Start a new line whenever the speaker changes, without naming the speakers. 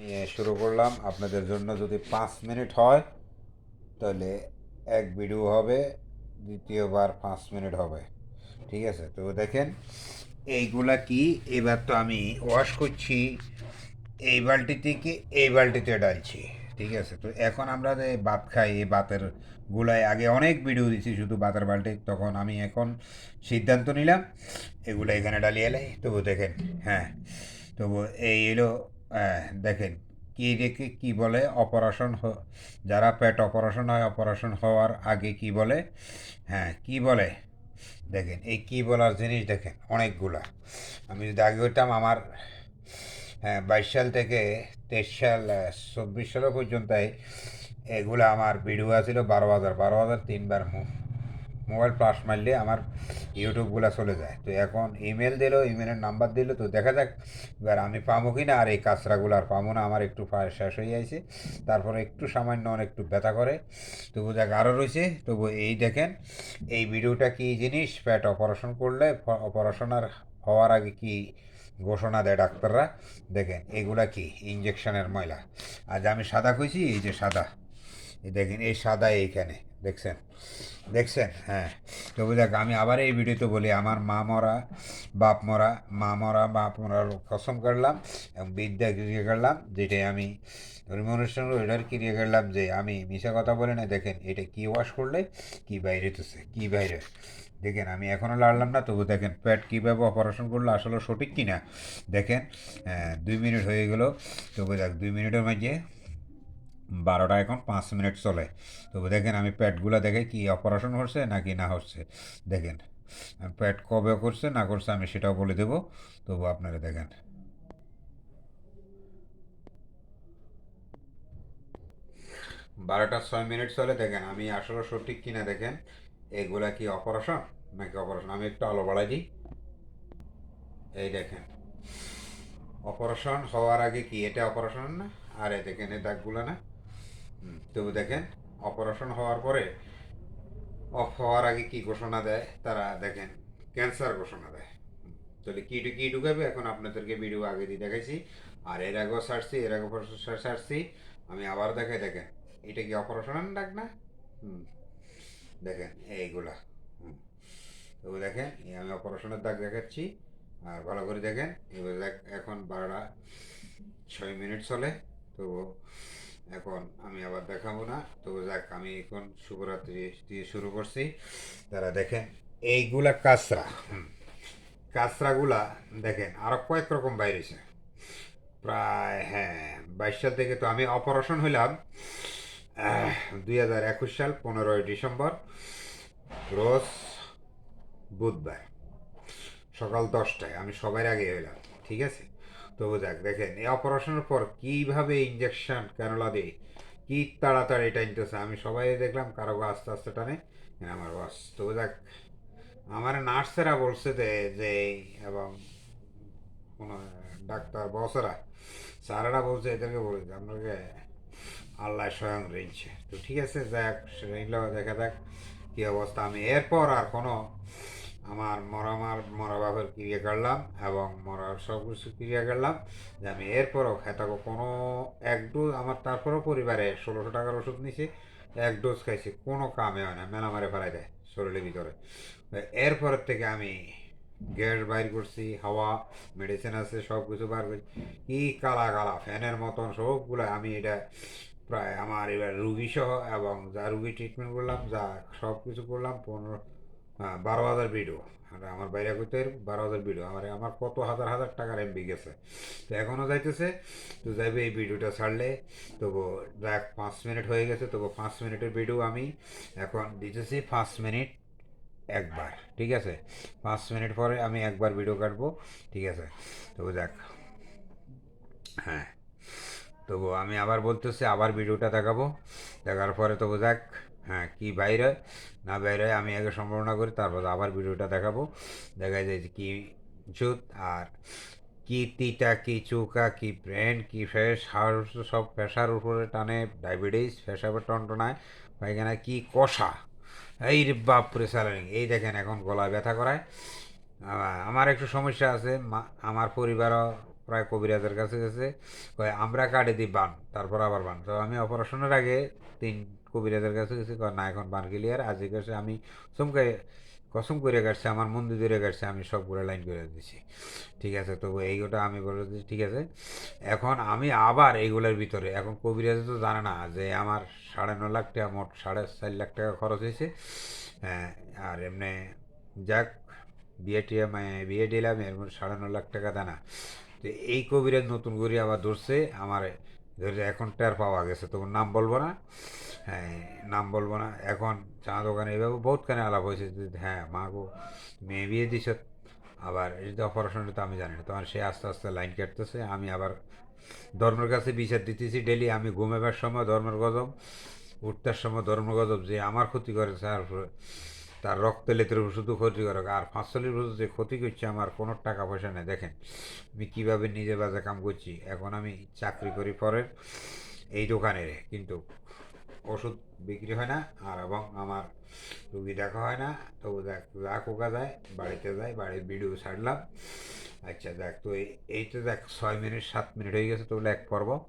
নিয়ে শুরু করলাম। আপনাদের জন্য যদি পাঁচ মিনিট হয়, তাহলে এক ভিডিও হবে, দ্বিতীয়বার পাঁচ মিনিট হবে। ঠিক আছে? তো দেখেন, এইগুলা কি? এবার তো আমি ওয়াশ করছি, এই বালতি থেকে এই বালতিতে ডালছি। ঠিক আছে? তো এখন আমরা যে ভাত খাই, এই ভাতের গুলায় আগে অনেক ভিডিও দিচ্ছি শুধু ভাতের বালতি। তখন আমি এখন সিদ্ধান্ত নিলাম, এগুলো এখানে ডালিয়ে এলাই তবু দেখেন হ্যাঁ তবু এই এলো দেখেন, কি রেখে কী বলে অপারেশন যারা পেট অপারেশন হয়, অপারেশন হওয়ার আগে কি বলে? হ্যাঁ কি বলে? দেখেন, এই কি বলার জিনিস দেখেন, অনেকগুলা। আমি যদি আগে হইতাম আমার হ্যাঁ বাইশ সাল থেকে তেইশ সাল চব্বিশ সাল পর্যন্ত এগুলো আমার ভিডিও আছিল, বারো হাজার বারো হাজার তিনবার মোবাইল ফ্লাশ মারলে আমার ইউটিউবগুলো চলে যায়। তো এখন ইমেল দিল ইমেলের নাম্বার দিল, তো দেখা যাক এবার আমি পাবো কি না আর এই কাঁচরাগুলো আর পাবো না, আমার একটু প্রায় শেষ হয়ে যাইছে। তারপরে একটু সামান্য অনেক একটু ব্যথা করে, তবু দেখ আরও রয়েছে। তবু এই দেখেন, এই ভিডিওটা কি জিনিস? পেট অপারেশন করলে অপারেশন আর হওয়ার আগে কি ঘোষণা দেয় ডাক্তাররা? দেখেন, এগুলা কি? ইঞ্জেকশনের ময়লা। আজ আমি সাদা কইছি এই যে সাদা। দেখেন, এই সাদা এইখানে। দেখছেন? দেখছেন? হ্যাঁ। তবু দেখ, আমি আবার এই ভিডিওতে বলি, আমার মা মরা, বাপ মরা, মা মরা, বাপ মরার কসম করলাম এবং বিদ্যা ক্রিয়া করলাম, যেটাই আমি ধর্মীয় অনুষ্ঠান এটার ক্রিয়া করলাম যে আমি মিশা কথা বলে না, দেখেন, এটা কি ওয়াশ করলে, কি বাইরে তুছে কি বাইরে? দেখেন, আমি এখনও লাড়লাম না, তবু দেখেন, পেট কীভাবে অপারেশন করল, আসলে সঠিক কি না দেখেন দুই মিনিট হয়ে গেল, তবু দেখ, দুই মিনিটের মাঝে বারোটা এখন পাঁচ মিনিট চলে। তবু দেখেন আমি পেটগুলো দেখে কি অপারেশন হচ্ছে নাকি না হচ্ছে। দেখেন, পেট কবে করছে না করছে আমি সেটাও বলে দেবো। তবু আপনারা দেখেন। বারোটা ছয় মিনিট চলে, দেখেন আমি আসলে সঠিক কিনা দেখেন। এগুলা কি অপারেশন নাকি অপারেশন? আমি একটু আলো বাড়াই দিই। এই দেখেন, অপারেশন হওয়ার আগে কি এটা অপারেশন না? আর এই দেখেন এ দাগগুলো না? তবু দেখেন অপারেশন হওয়ার পরে অফ হওয়ার আগে কি ঘোষণা দেয়? তারা দেখেন ক্যান্সার ঘোষণা দেয়। তাহলে কি কি ঢুকাবে? এখন আপনাদেরকে ভিডিও আগে দিয়ে দেখাইছি। আর এর আগেও সারছি, এর আগে সারছি। আমি আবার দেখাই, দেখেন। এটা কি অপারেশনের ডাক না? দেখেন, এইগুলা। হুম। তবু দেখেন আমি অপারেশনের দাগ দেখাচ্ছি। আর ভালো করে দেখেন, এবার দেখ, এখন বারোটা ছয় মিনিট চলে। তো এখন আমি আবার দেখাবো না। তো যাক, আমি এখন শুভরাত্রি দিয়ে শুরু করছি। তারা দেখেন, এইগুলা কাঁচরা। কাঁচরাগুলা দেখেন, আরও কয়েক রকম বাইরেছে। প্রায় হ্যাঁ বাইশ সাল থেকে তো আমি অপারেশন হইলাম। দুই হাজার একুশ সাল, পনেরোই ডিসেম্বর, রোজ বুধবার। সকাল দশটায়, আমি সবার আগে হইলাম, ঠিক আছে? তবু দেখ দেখেন, এই অপারেশনের পর কীভাবে ইঞ্জেকশন ক্যানোলা দেয়? কি তাড়াতাড়ি টানতেছে আমি সবাই দেখলাম, কারও আস্তে আস্তে টানে। আমার বাস তবু দেখ আমার নার্সেরা বলছে যে যে, এবং কোনো ডাক্তার বসেরা, স্যারেরা বলছে, এদেরকে বলেছে আপনাকে আল্লাহ স্বয়ং রেঞ্জে তো ঠিক আছে দেখ রেঞ্জল দেখা যাক কী অবস্থা। আমি এরপর আর কোনো আমার মরা মার বাপের ক্রিয়া করলাম এবং মরার সব কিছু ক্রিয়া করলাম। যে আমি এরপরও খেতাকো কোনো এক ডোজ আমার তারপরও পরিবারে ষোলোশো টাকার ওষুধ নিছি, এক ডোজ খাইছি, কোনো কামে হয় না, মেলা মারে ফেলাই দেয় শরীরের ভিতরে। এরপরের থেকে আমি গ্যাস বাইর করছি, হাওয়া মেডিসিন আছে সব কিছু বার করছি কি কালা কালা, ফ্যানের মতন সবগুলো আমি এটা প্রায় আমার এবার রুগী সহ এবং যা রুগী ট্রিটমেন্ট করলাম, যা সব কিছু করলাম, পনেরো হ্যাঁ, বারো হাজার ভিডিও আর আমার বাইরে করতে বারো হাজার ভিডিও আমার আমার কত হাজার হাজার টাকার এমবি গেছে। তো এখনও যাইতেছে তো যাইবে এই ভিডিওটা ছাড়লে। তবু দেখ পাঁচ মিনিট হয়ে গেছে তবু পাঁচ মিনিটের ভিডিও আমি এখন দিতেছি পাঁচ মিনিট একবার ঠিক আছে? পাঁচ মিনিট পরে আমি একবার ভিডিও কাটবো ঠিক আছে? তবু দেখ হ্যাঁ। তবু আমি আবার বলতেছি আবার ভিডিওটা দেখাবো। দেখার পরে তবু দেখ হ্যাঁ কি বাইরে? না বাইরে, আমি আগে সম্ভাবনা করি, তারপর আবার ভিডিওটা দেখাবো। দেখা যায় যে কি জুত আর কি তিতা, কি চৌকা, কি ব্রেন, কি ফ্রেশ হাড় সব ফেসার উপরে টানে ডায়াবেটিস পেশাবের টনটনায় পায়খানা কি কষা। এই বাপরে স্যালারিং এই দেখেন এখন গলায় ব্যথা করায়। আমার একটু সমস্যা আছে আমার পরিবারও প্রায় কবিরাজের কাছে গেছে আমরা কাটে দিই বান, তারপর আবার বান। তো আমি অপারেশনের আগে তিন কবিরাজের কাছে গেছি না এখন বান ক্লিয়ার আজকে গেছে আমি চমকে কসম করে কাটছে আমার মন্দির ধরে কাটছে আমি সবগুলো লাইন করে দিছি। ঠিক আছে তো এইগুলো আমি বলে দিচ্ছি ঠিক আছে? এখন আমি আবার এইগুলোর ভিতরে এখন কবিরাজ তো জানে না যে আমার সাড়ে ন লাখ টাকা মোট সাড়ে চার লাখ টাকা খরচ হয়েছে। হ্যাঁ, আর এমনি যাক বিয়ে টিয়ে বিয়ে দিলাম এর মধ্যে সাড়ে ন লাখ টাকা দানা। তো এই কবিরাজ নতুন করে আবার ধরছে আমার ধরে এখন টের পাওয়া গেছে তো নাম বলব না। হ্যাঁ নাম বলব না। এখন চা দোকানে এইভাবে বহুতখানে আলাপ হয়েছে হ্যাঁ মা গো, মেয়ে বিয়ে দিছ, আবার এই যে অপারেশনটা তো আমি জানি না। তখন সে আস্তে আস্তে লাইন কাটতেছে, আমি আবার ধর্মের কাছে বিচার দিতেছি ডেলি আমি ঘুমাবার সময় ধর্মের গজব উঠতার সময় ধর্মের গজব যে আমার ক্ষতি করে তার তার রক্ত লেতের শুধু ক্ষতি করে আর পাঁচশোলির ওষুধ যে ক্ষতি করছে, আমার কোনো টাকা পয়সা নেই। দেখেন, আমি কীভাবে নিজে বাজে কাম করছি। এখন আমি চাকরি করি পরের এই দোকানে কিন্তু ওষুধ বিক্রি হয় না। আর এবং আমার রুগী দেখা হয় না। তবু দেখ যা কোকা যায়, বাড়িতে যায়, বাড়ির ভিডিও ছাড়লাম। আচ্ছা দেখ, তো এই- এই তো দেখ, ছয় মিনিট, সাত মিনিট হয়ে গেছে তো এক পর্ব।